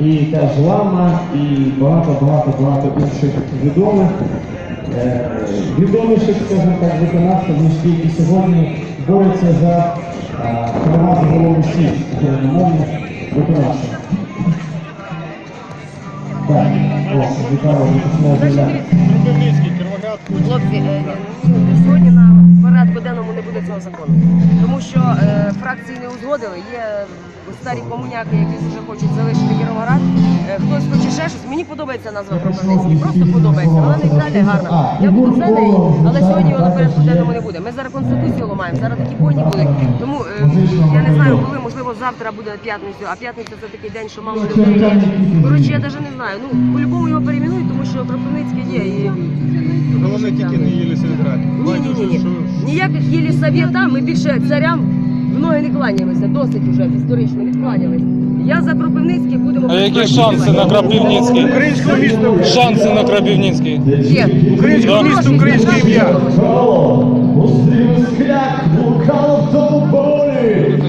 і теж Лама, і багато-багато-багато інших відомих. Е, відоміших, скажімо так, виконавців, ніж які сьогодні борються за е, права загалом усіх україномовних виконавців. Так, ось, заявляти. Хлопці, е, сьогодні на порядку денному не буде цього закону. Тому що е, фракції не узгодили. Є старі комуняки, які дуже хочуть залишити Кіровоград. Е, хтось хоче ще щось. Мені подобається назва Кропивницький. Просто подобається. Вона нейтральна гарна. Я буду за неї, але сьогодні його на порядку не буде. Ми зараз конституцію ламаємо, зараз такі бойні будуть. Тому е, я не знаю, коли можливо завтра буде п'ятницю, а п'ятниця це такий день, що мало людей. є. Коротше, я навіть не знаю. Ну по-любому його перейменують, тому що Кропивницький є і. головне тільки не сільграді. Ні, ні, ні, ні. Ніяких єлі совєта, ми більше царям в ноги не кланяємося, досить уже історично відкланялись. Я за Кропивницький будемо. А які шанси на Крапівницький? Українське місто. Шанси на Крапівницький. Є. Українське місто, українське ім'я.